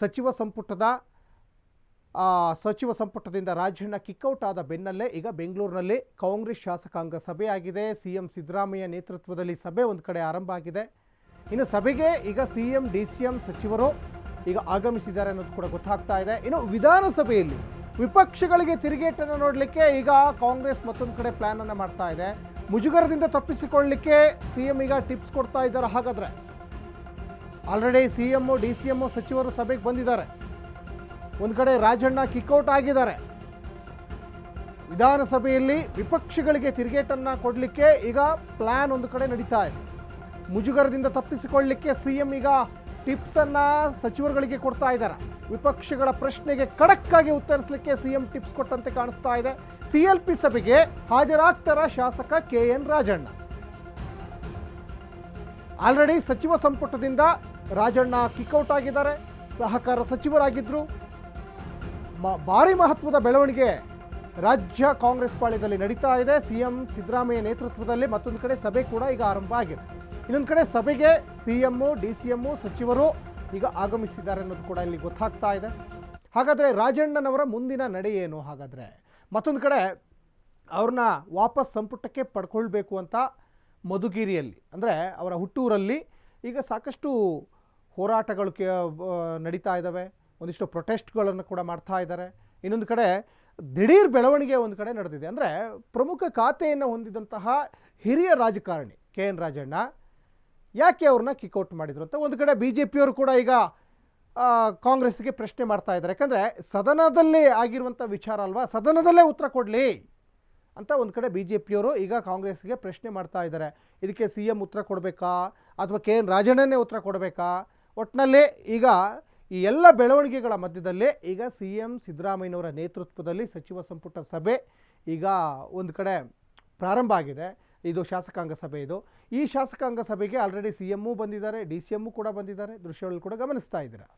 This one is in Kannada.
ಸಚಿವ ಸಂಪುಟದ ಸಚಿವ ಸಂಪುಟದಿಂದ ರಾಜಣ್ಣ ಕಿಕ್ಔಟ್ ಆದ ಬೆನ್ನಲ್ಲೇ ಈಗ ಬೆಂಗಳೂರಿನಲ್ಲಿ ಕಾಂಗ್ರೆಸ್ ಶಾಸಕಾಂಗ ಸಭೆ ಆಗಿದೆ. ಸಿ ಎಂ ಸಿದ್ದರಾಮಯ್ಯ ನೇತೃತ್ವದಲ್ಲಿ ಸಭೆ ಒಂದು ಕಡೆ ಆರಂಭ ಆಗಿದೆ. ಇನ್ನು ಸಭೆಗೆ ಈಗ C M D C M ಸಚಿವರು ಈಗ ಆಗಮಿಸಿದ್ದಾರೆ ಅನ್ನೋದು ಕೂಡ ಗೊತ್ತಾಗ್ತಾ ಇದೆ. ಇನ್ನು ವಿಧಾನಸಭೆಯಲ್ಲಿ ವಿಪಕ್ಷಗಳಿಗೆ ತಿರುಗೇಟನ್ನು ನೋಡಲಿಕ್ಕೆ ಈಗ ಕಾಂಗ್ರೆಸ್ ಮತ್ತೊಂದು ಕಡೆ ಪ್ಲ್ಯಾನನ್ನು ಮಾಡ್ತಾ ಇದೆ. ಮುಜುಗರದಿಂದ ತಪ್ಪಿಸಿಕೊಳ್ಳಲಿಕ್ಕೆ ಸಿ ಎಂ ಈಗ ಟಿಪ್ಸ್ ಕೊಡ್ತಾ ಇದ್ದಾರೆ. ಹಾಗಾದ್ರೆ already C M D C M ಸಚಿವರು ಸಭೆಗೆ ಬಂದಿದ್ದಾರೆ. ಒಂದು ಕಡೆ ರಾಜಣ್ಣ ಕಿಕ್ಔಟ್ ಆಗಿದ್ದಾರೆ. ವಿಧಾನಸಭೆಯಲ್ಲಿ ವಿಪಕ್ಷಗಳಿಗೆ ತಿರುಗೇಟನ್ನು ಕೊಡಲಿಕ್ಕೆ ಈಗ ಪ್ಲ್ಯಾನ್ ಒಂದು ಕಡೆ ನಡೀತಾ ಇದೆ. ಮುಜುಗರದಿಂದ ತಪ್ಪಿಸಿಕೊಳ್ಳಲಿಕ್ಕೆ ಸಿ ಎಂ ಈಗ ಟಿಪ್ಸನ್ನು ಸಚಿವರುಗಳಿಗೆ ಕೊಡ್ತಾ ಇದ್ದಾರೆ. ವಿಪಕ್ಷಗಳ ಪ್ರಶ್ನೆಗೆ ಖಡಕ್ಕಾಗಿ ಉತ್ತರಿಸಲಿಕ್ಕೆ ಸಿ ಎಂ ಟಿಪ್ಸ್ ಕೊಟ್ಟಂತೆ ಕಾಣಿಸ್ತಾ ಇದೆ. ಸಿ ಎಲ್ ಪಿ ಸಭೆಗೆ ಹಾಜರಾಗ್ತಾರ ಶಾಸಕ ಕೆ ಎನ್ ರಾಜಣ್ಣ? ಆಲ್ರೆಡಿ ಸಚಿವ ಸಂಪುಟದಿಂದ ರಾಜಣ್ಣ ಕಿಕ್ಔಟ್ ಆಗಿದ್ದಾರೆ. ಸಹಕಾರ ಸಚಿವರಾಗಿದ್ದರು ಮ, ಭಾರಿ ಮಹತ್ವದ ಬೆಳವಣಿಗೆ ರಾಜ್ಯ ಕಾಂಗ್ರೆಸ್ ಪಾಳ್ಯದಲ್ಲಿ ನಡೀತಾ ಇದೆ. ಸಿ ಎಂ ಸಿದ್ದರಾಮಯ್ಯ ನೇತೃತ್ವದಲ್ಲಿ ಮತ್ತೊಂದು ಕಡೆ ಸಭೆ ಕೂಡ ಈಗ ಆರಂಭ ಆಗಿದೆ. ಇನ್ನೊಂದು ಕಡೆ ಸಭೆಗೆ C M D C M ಸಚಿವರು ಈಗ ಆಗಮಿಸಿದ್ದಾರೆ ಅನ್ನೋದು ಕೂಡ ಇಲ್ಲಿ ಗೊತ್ತಾಗ್ತಾ ಇದೆ. ಹಾಗಾದರೆ ರಾಜಣ್ಣನವರ ಮುಂದಿನ ನಡೆ ಏನು? ಹಾಗಾದರೆ ಮತ್ತೊಂದು ಕಡೆ ಅವ್ರನ್ನ ವಾಪಸ್ ಸಂಪುಟಕ್ಕೆ ಪಡ್ಕೊಳ್ಬೇಕು ಅಂತ ಮಧುಗಿರಿಯಲ್ಲಿ, ಅಂದರೆ ಅವರ ಹುಟ್ಟೂರಲ್ಲಿ ಈಗ ಸಾಕಷ್ಟು ಹೋರಾಟಗಳು ನಡೀತಾ ಇದ್ದಾವೆ. ಒಂದಿಷ್ಟು ಪ್ರೊಟೆಸ್ಟ್ಗಳನ್ನು ಕೂಡ ಮಾಡ್ತಾ ಇದ್ದಾರೆ. ಇನ್ನೊಂದು ಕಡೆ ದಿಢೀರ್ ಬೆಳವಣಿಗೆ ಒಂದು ಕಡೆ ನಡೆದಿದೆ. ಅಂದರೆ ಪ್ರಮುಖ ಖಾತೆಯನ್ನು ಹೊಂದಿದಂತಹ ಹಿರಿಯ ರಾಜಕಾರಣಿ ಕೆ ಎನ್ ರಾಜಣ್ಣ ಯಾಕೆ ಅವ್ರನ್ನ ಕಿಕ್ಔಟ್ ಮಾಡಿದ್ರು ಅಂತ ಒಂದು ಕಡೆ ಬಿ ಜೆ ಪಿಯವರು ಕೂಡ ಈಗ ಕಾಂಗ್ರೆಸ್ಗೆ ಪ್ರಶ್ನೆ ಮಾಡ್ತಾ ಇದ್ದಾರೆ. ಯಾಕಂದರೆ ಸದನದಲ್ಲಿ ಆಗಿರುವಂಥ ವಿಚಾರ ಅಲ್ವಾ? ಸದನದಲ್ಲೇ ಉತ್ತರ ಕೊಡಲಿ ಅಂತ ಒಂದು ಕಡೆ ಬಿ ಜೆ ಪಿಯವರು ಈಗ ಕಾಂಗ್ರೆಸ್ಗೆ ಪ್ರಶ್ನೆ ಮಾಡ್ತಾ ಇದ್ದಾರೆ. ಇದಕ್ಕೆ ಸಿ ಎಂ ಉತ್ತರ ಕೊಡಬೇಕಾ? ಅಥವಾ ಕೆ ಎನ್ ರಾಜಣ್ಣನೇ ಉತ್ತರ ಕೊಡಬೇಕಾ? ಒಟ್ಟಿನಲ್ಲಿ ಈಗ ಈ ಎಲ್ಲ ಬೆಳವಣಿಗೆಗಳ ಮಧ್ಯದಲ್ಲೇ ಈಗ ಸಿ ಎಂ ಸಿದ್ದರಾಮಯ್ಯನವರ ನೇತೃತ್ವದಲ್ಲಿ ಸಚಿವ ಸಂಪುಟ ಸಭೆ ಈಗ ಒಂದು ಕಡೆ ಪ್ರಾರಂಭ ಆಗಿದೆ. ಇದು ಶಾಸಕಾಂಗ ಸಭೆ ಇದು. ಈ ಶಾಸಕಾಂಗ ಸಭೆಗೆ ಆಲ್ರೆಡಿ ಸಿ ಎಮ್ಮು ಬಂದಿದ್ದಾರೆ, ಡಿ ಸಿ ಎಮ್ಮು ಕೂಡ ಬಂದಿದ್ದಾರೆ. ದೃಶ್ಯಗಳು ಕೂಡ ಗಮನಿಸ್ತಾ ಇದ್ದೀರಾ?